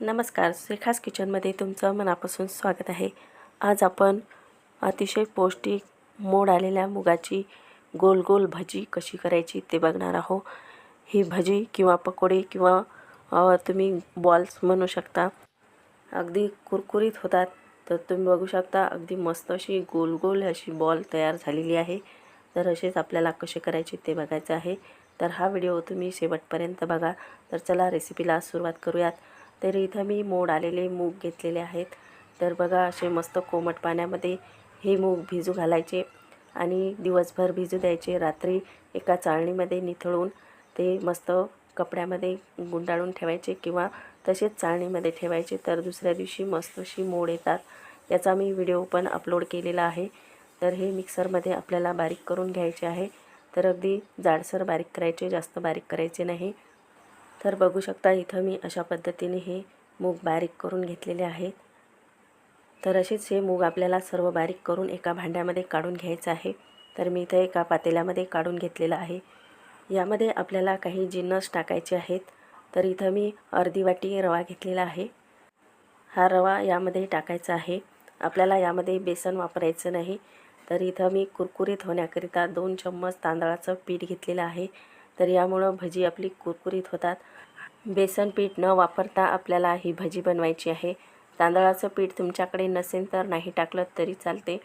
नमस्कार श्रीखास किचनमध्ये तुमचं मनापासून स्वागत आहे. आज आपण अतिशय पौष्टिक मोड आलेल्या मुगाची गोल गोल भजी कशी करायची ते बघणार आहो ही भजी किंवा पकोडे किंवा तुम्ही बॉल्स म्हणू शकता. अगदी कुरकुरीत होतात तर तुम्ही बघू शकता अगदी मस्त अशी गोल गोल अशी बॉल तयार झालेली आहे. तर असेच आपल्याला कसे करायचे ते बघायचं आहे. तर हा व्हिडिओ तुम्ही शेवटपर्यंत बघा. तर चला रेसिपीला सुरुवात करूयात. तर इथं मी मोड आलेले मूग घेतलेले आहेत. तर बघा असे मस्त कोमट पाण्यामध्ये हे मूग भिजू घालायचे आणि दिवसभर भिजू द्यायचे. रात्री एका चाळणीमध्ये निथळून ते मस्त कपड्यामध्ये गुंडाळून ठेवायचे किंवा तसेच चाळणीमध्ये ठेवायचे. तर दुसऱ्या दिवशी मस्त अशी मोड येतात. याचा मी व्हिडिओ पण अपलोड केलेला आहे. तर हे मिक्सरमध्ये आपल्याला बारीक करून घ्यायचे आहे. तर अगदी जाडसर बारीक करायचे जास्त बारीक करायचे नाही. तर बघू शकता इथं मी अशा पद्धतीने हे मूग बारीक करून घेतलेले आहेत. तर असेच हे मूग आपल्याला सर्व बारीक करून एका भांड्यामध्ये काढून घ्यायचं आहे. तर मी इथं एका पातेल्यामध्ये काढून घेतलेलं आहे. यामध्ये आपल्याला काही जिन्नस टाकायचे आहेत. तर इथं मी अर्धी वाटी रवा घेतलेला आहे. हा रवा यामध्ये टाकायचा आहे. आपल्याला यामध्ये बेसन वापरायचं नाही. तर इथं मी कुरकुरीत होण्याकरिता दोन चम्मच तांदळाचं पीठ घेतलेलं आहे. तर यामुळं भजी आपली कुरकुरीत होतात. बेसन पीठ न वापरता आपल्याला ही भजी बनवायची आहे. तांदळाचं पीठ तुमच्याकडे नसेल तर नाही टाकलं तरी चालते.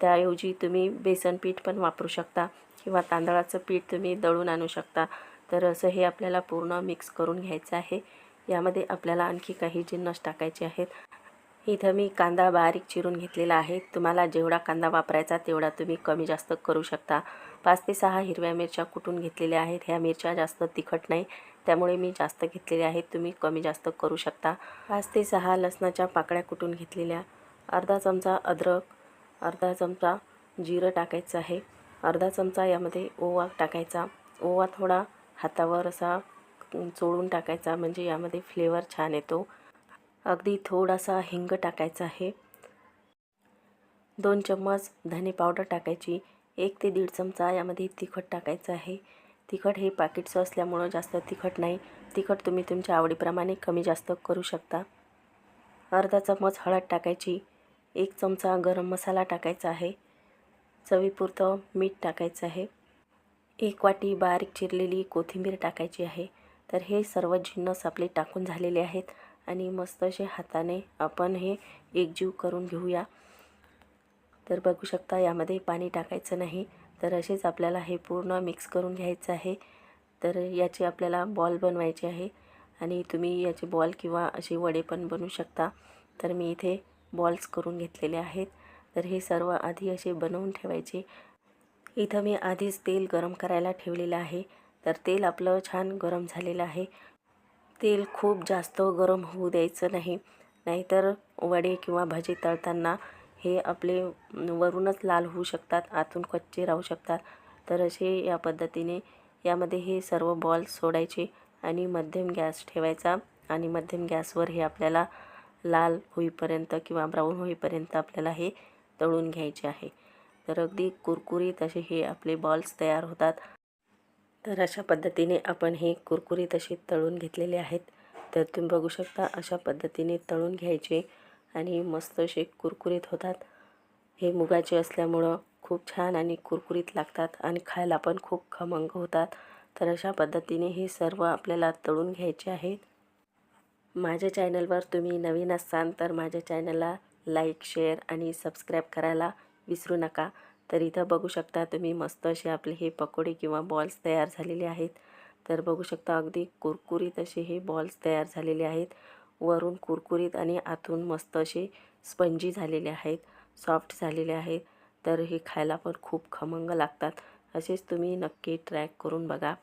त्याऐवजी तुम्ही बेसन पीठ पण वापरू शकता किंवा तांदळाचं पीठ तुम्ही दळून आणू शकता. तर असं हे आपल्याला पूर्ण मिक्स करून घ्यायचं आहे. यामध्ये आपल्याला आणखी काही जिन्नस टाकायचे आहेत. इथं मी कांदा बारीक चिरून घेतलेला आहे. तुम्हाला जेवढा कांदा वापरायचा तेवढा तुम्ही कमी जास्त करू शकता. पाच ते सहा हिरव्या मिरच्या कुटून घेतलेल्या आहेत. ह्या मिरच्या जास्त तिखट नाही. त्यामुळे मी जास्त घेतलेल्या आहेत. तुम्ही कमी जास्त करू शकता. पाच ते सहा लसणाच्या पाकळ्या कुटून घेतलेल्या. अर्धा चमचा अद्रक अर्धा चमचा जिरं टाकायचं आहे. अर्धा चमचा यामध्ये ओवा टाकायचा. ओवा थोडा हातावर असा चोळून टाकायचा. म्हणजे यामध्ये फ्लेवर छान येतो. अगदी थोडासा हिंग टाकायचा आहे. दोन चम्मच धने पावडर टाकायची. एक ते दीड चमचा यामध्ये तिखट टाकायचं आहे. तिखट हे पाकिटचं असल्यामुळं जास्त तिखट नाही. तिखट तुम्ही तुमच्या आवडीप्रमाणे कमी जास्त करू शकता. अर्धा चम्मच हळद टाकायची. एक चमचा गरम मसाला टाकायचा आहे. चवीपुरतं मीठ टाकायचं आहे. एक वाटी बारीक चिरलेली कोथिंबीर टाकायची आहे. तर हे सर्व जिन्नस आपले टाकून झालेले आहेत. आणि मस्त असे हाताने आपण हे एकजीव करून घेऊया. तर बघू शकता यामध्ये पाणी टाकायचं नाही. तर असेच आपल्याला हे पूर्ण मिक्स करून घ्यायचं आहे. तर याचे आपल्याला बॉल बनवायचे आहे. आणि तुम्ही याचे बॉल किंवा असे वडे पण बनवू शकता. तर मी इथे बॉल्स करून घेतलेले आहेत. तर हे सर्व आधी असे बनवून ठेवायचे. इथं मी आधीच तेल गरम करायला ठेवलेलं आहे. तर तेल आपलं छान गरम झालेलं आहे. तेल खूप जास्त गरम होऊ द्यायचं नाही. नाहीतर वडे किंवा भजी तळताना हे आपले वरूनच लाल होऊ शकतात आतून कच्चे राहू शकतात. तर असे या पद्धतीने यामध्ये हे सर्व बॉल सोडायचे आणि मध्यम गॅस ठेवायचा आणि मध्यम गॅसवर हे आपल्याला लाल होईपर्यंत किंवा ब्राऊन होईपर्यंत आपल्याला हे तळून घ्यायचे आहे. तर अगदी कुरकुरीत असे हे आपले बॉल्स तयार होतात. तर अशा पद्धतीने आपण हे कुरकुरीत असे तळून घेतलेले आहेत. तर तुम्ही बघू शकता अशा पद्धतीने तळून घ्यायचे आणि मस्त असे कुरकुरीत होतात. हे मुगाचे असल्यामुळं खूप छान आणि कुरकुरीत लागतात आणि खायला पण खूप खमंग होतात. तर अशा पद्धतीने हे सर्व आपल्याला तळून घ्यायचे आहेत. माझ्या चॅनलवर तुम्ही नवीन असाल तर माझ्या चॅनलला लाईक शेअर आणि सबस्क्राईब करायला विसरू नका. तर इथं बघू शकता तुम्ही मस्त असे आपले हे पकोडे किंवा बॉल्स तयार झालेले आहेत. तर बघू शकता अगदी कुरकुरीत असे हे बॉल्स तयार झालेले आहेत. वरून कुरकुरीत आणि आतून मस्त असे स्पंजी झालेले आहेत सॉफ्ट झालेले आहेत. तर हे खायला पण खूप खमंग लागतात. असेच तुम्ही नक्की ट्रॅक करून बघा.